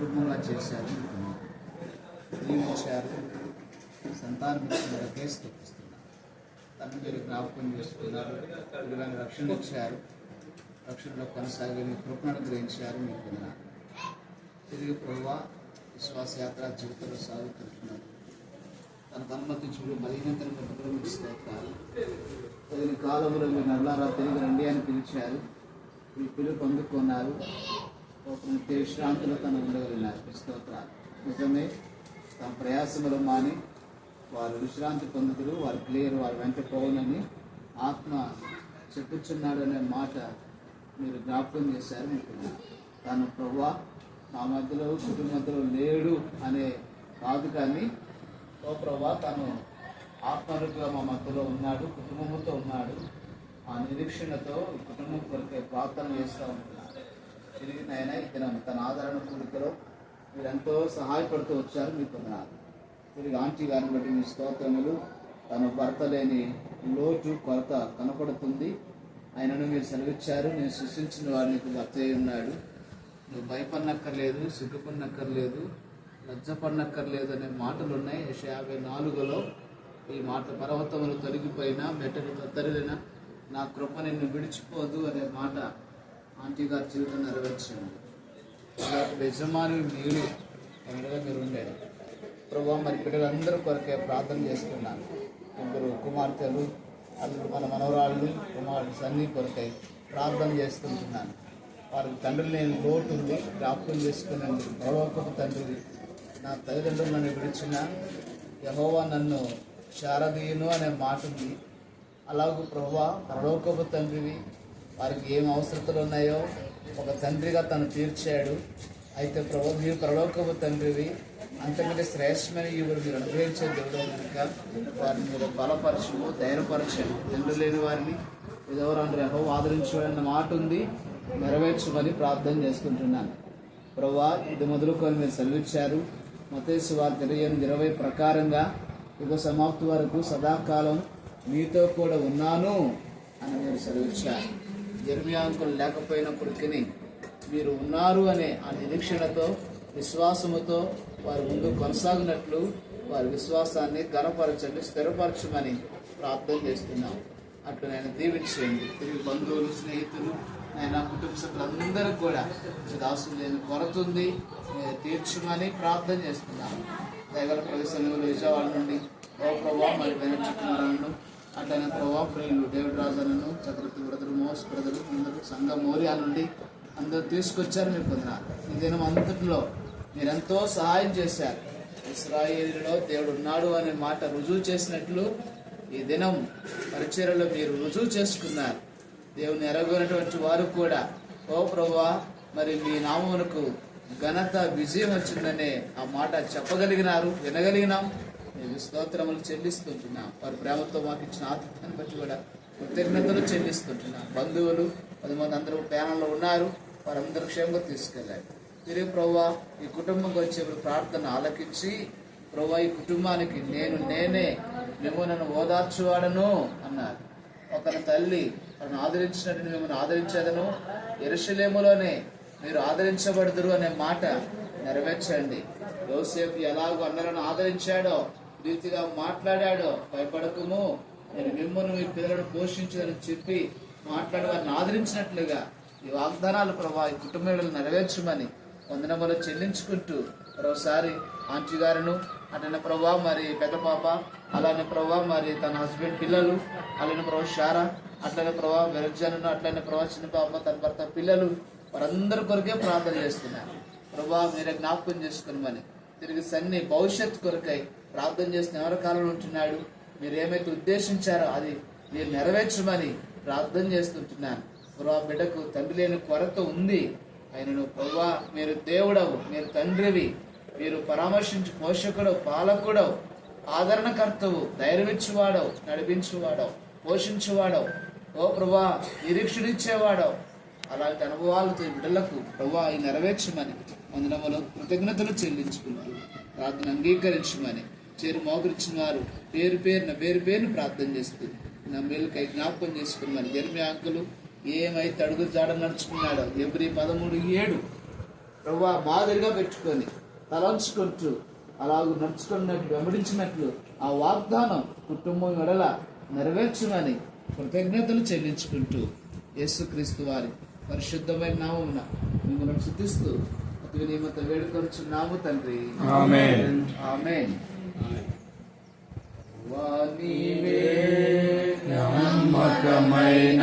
కుటుంబంగా చేశారు. దీవించారు సంతానం ఇచ్చినకే కేసు తను తండ్రి జ్ఞాపకం చేసుకున్నారు. పిల్లలను రక్షణ ఇచ్చారు రక్షణలో కొనసాగే మీ కృపను అనుగ్రహించారు. మీకు వందనాలు. తిరిగి ప్రభు విశ్వాసయాత్ర జీవితంలో సాగుతుంటున్నారు తనకు అనుమతించుడు బలహీనతను పట్టుకుని మీకు స్తోత్రాలు. తగిన కాలంలో మీరు నల్లారా తిరిగి రండి అని పిలిచారు. మీ పిలుపు అందుకున్నారు. ఒక నిత్య విశ్రాంతిలో తను ఉండగలిగినారు స్తోత్రాలు నిజమే. తమ ప్రయాసములు మాని వారు విశ్రాంతి పొందుతురు వారు క్లియర్ వారు వెంట పోవునని ఆత్మ చెప్పుచున్నాడు అనే మాట మీరు జ్ఞాపకం చేశారు మీకు. తను ప్రభా నా మధ్యలో కుటుంబ మధ్యలో లేడు అనే కాదు కానీ ఓ ప్రభా తను ఆత్మరుగా మా మధ్యలో ఉన్నాడు కుటుంబంతో ఉన్నాడు. ఆ నిరీక్షణతో కుటుంబం కొరకే ప్రార్థన చేస్తూ ఉంటాడు తిరిగి నాయన ఇక్కడ తన ఆదరణ కూడికలో మీరు ఎంతో సహాయపడుతూ వచ్చారు మీకు వందనాలు తిరిగి ఆంటీ గారిని బట్టి మీ స్తోత్రములు తన భర్త లేని లోటు కొరత కనపడుతుంది. ఆయనను మీరు సెలవిచ్చారు నేను సృష్టించిన వాడిని నీకు భర్త ఉన్నాడు. నువ్వు భయపడనక్కర్లేదు సిగ్గుపడినక్కర్లేదు లజ్జపడినక్కర్లేదు అనే మాటలు ఉన్నాయి యాభై నాలుగులో ఈ మాట పర్వతములు తొలగిపోయినా మెట్టలు తత్తరిన నా కృప నిన్ను విడిచిపోదు అనే మాట ఆంటీ గారి జీవితం నెరవేర్చండి యజమాని మీరు ఎన్నడగా మీరు ఉండేది ప్రభావ మరి బిడ్డలందరూ కొరకే ప్రార్థన చేస్తున్నాను. ముగ్గురు కుమార్తెలు అల్లుడు మన మనవరాళ్ళు కుమారుడు అన్ని కొరకై ప్రార్థన చేసుకుంటున్నాను వారికి తండ్రి లేని లోటు ఉంది జ్ఞాపకం చేసుకున్నాను పరలోకపు తండ్రి నా తల్లిదండ్రులు నన్ను విడిచిన యహోవా నన్ను శారదీయును అనే మాట ఉంది అలాగూ ప్రభా పరలోకపు తండ్రివి వారికి ఏం అవసరతలు ఉన్నాయో ఒక తండ్రిగా తను తీర్చాడు. అయితే ప్రభు మీరు ప్రలోకపు తండ్రివి. అంతకంటే శ్రేష్టమైన ఇవ్వరు మీరు అనుగ్రహించే దేవుడు కనుక వారిని మీరు బలపరచము ధైర్యపరచము తండ్రి లేని వారిని విధవరాన్ని రెహో ఆదరించబడిన మాట ఉంది. నెరవేర్చమని ప్రార్థన చేసుకుంటున్నాను. ప్రభా ఇది మొదలుకొని మీరు సెలవిచ్చారు. మతేసు వారి తెలియని ఇరవై ప్రకారంగా యుగ సమాప్తి వరకు సదాకాలం మీతో కూడా ఉన్నాను అని మీరు సెలవిచ్చారు. జర్మియాంకులు లేకపోయినప్పటికీ మీరు ఉన్నారు అనే ఆ నిరీక్షణతో విశ్వాసముతో వారి ముందు కొనసాగినట్లు వారి విశ్వాసాన్ని ఘనపరచండి స్థిరపరచమని ప్రార్థన చేస్తున్నాం. అట్లు నేను దీవించేయండి. తిరిగి బంధువులు స్నేహితులు ఆయన కుటుంబ సభ్యులందరూ కూడా దాసులు లేని కొరతుంది తీర్చమని ప్రార్థన చేస్తున్నాను. దయగల ప్రదేశంలో విజయవాడ నుండి ఓ ప్రభావ మరి వెనచుకున్నారను అట్లనే ప్రభావ ప్రియులు డేవిడ్ రాజాలను చక్రవర్తి బ్రదరు మోస్ బ్రదరు అందరూ సంఘ మౌర్యాల నుండి అందరూ తీసుకొచ్చారు మీరు పొందిన. ఈ దినం అంతటిలో మీరెంతో సహాయం చేశారు. ఇస్రాయేలీలో దేవుడు ఉన్నాడు అనే మాట రుజువు చేసినట్లు ఈ దినం పరిచర్యలో మీరు రుజువు చేసుకున్నారు. దేవుని ఎరగొనటువంటి వారు కూడా ఓ ప్రభా మరి మీ నామమునకు ఘనత విజయం వచ్చిందనే ఆ మాట చెప్పగలిగినారు వినగలిగినాం. మేము స్తోత్రములు చెల్లిస్తుంటున్నాం. వారి ప్రేమతో మాకు ఇచ్చిన ఆతిథ్యాన్ని బట్టి కూడా కృతజ్ఞతలు చెల్లిస్తుంటున్నాం. బంధువులు పది మంది అందరూ ప్రయాణంలో ఉన్నారు. వారందరూ క్షేమంగా తీసుకెళ్ళారు. తిరిగి ప్రభా ఈ కుటుంబంకి వచ్చే ప్రార్థన ఆలకించి ప్రభా ఈ కుటుంబానికి నేను నేనే మేము నన్ను ఓదార్చువాడను అన్నారు. ఒకరి తల్లి తనను ఆదరించినట్టు మిమ్మల్ని ఆదరించేదను. ఎరుషలేములోనే మీరు ఆదరించబడదురు అనే మాట నెరవేర్చండి. యోసేపు ఎలాగో అన్నలను ఆదరించాడో రీతిగా మాట్లాడాడో. భయపడకము. నేను మిమ్మల్ని మీ పిల్లలను పోషించదని చెప్పి మాట్లాడి వారిని ఆదరించినట్లుగా ఈ వాగ్దానాలు ప్రభా ఈ కుటుంబాలను నెరవేర్చమని వందనములు చెల్లించుకుంటూ మరోసారి ఆంటీ గారును అట్లనే ప్రభా మరి పెద్ద పాప అలానే ప్రభా మరి తన హస్బెండ్ పిల్లలు అలానే ప్రభా షారా అట్లనే ప్రభా వెరజను అట్లనే ప్రభా చిన్న పాప తన భర్త పిల్లలు వారందరి కొరకే ప్రార్థన చేస్తున్నారు. ప్రభా మీరే జ్ఞాపకం చేసుకుని తిరిగి సన్ని భవిష్యత్ కొరకై ప్రార్థన చేసిన ఎవరి కాలంలో ఉంటున్నాడు? మీరు ఏమైతే ఉద్దేశించారో అది మీరు నెరవేర్చమని ప్రార్థన చేస్తుంటున్నాను. ప్రభా బిడ్డకు తండ్రి లేని కొరత ఉంది. ఆయనను ప్రభా మీరు దేవుడవు మీరు తండ్రివి. మీరు పరామర్శించి పోషకుడు పాలకుడవు. ఆదరణకర్తవు ధైర్యమిచ్చువాడవు నడిపించువాడవు పోషించువాడవు. ఓ ప్రభా నిరీక్షణిచ్చేవాడవు అలాంటి అనుభవాలతో ఈ బిడ్డలకు ప్రభా ఈ నెరవేర్చమని వందనములు కృతజ్ఞతలు చెల్లించుకుంటూ ప్రార్థన అంగీకరించమని. చేరు మోకరించిన వారు పేరు పేరున పేరు పేరును ప్రార్థన చేస్తూ నా మేలుకై జ్ఞాపకం చేసుకున్నాను. జన్మి అంకులు ఏమైతే అడుగు జాడ నడుచుకున్నాడో ఎబ్రి పదమూడు ఏడు ప్రభు మాదిరిగా పెట్టుకొని తలంచుకుంటూ అలాగ నడుచుకున్నట్టు వెంబడించినట్లు ఆ వాగ్దానం కుటుంబం ఎడల నెరవేర్చుమని కృతజ్ఞతలు చెల్లించుకుంటూ యేసుక్రీస్తు వారి పరిశుద్ధమైన నామమున మిమ్మల్ని శుద్ధిస్తూ అతి వినియమత వేడుకొచ్చున్నాము తండ్రి. ఆమేన్. ఆమేన్. వానివే నమ్మకమైన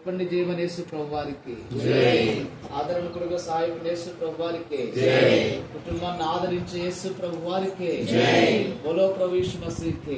చెప్పండి జీవనేసు ప్రభువారికి. ఆదరణ కొడుకు సాయకుడు యేసు ప్రభువారికి కుటుంబాన్ని ఆదరించే యేసు ప్రభువారికి. బలో ప్రవేశ మసీకి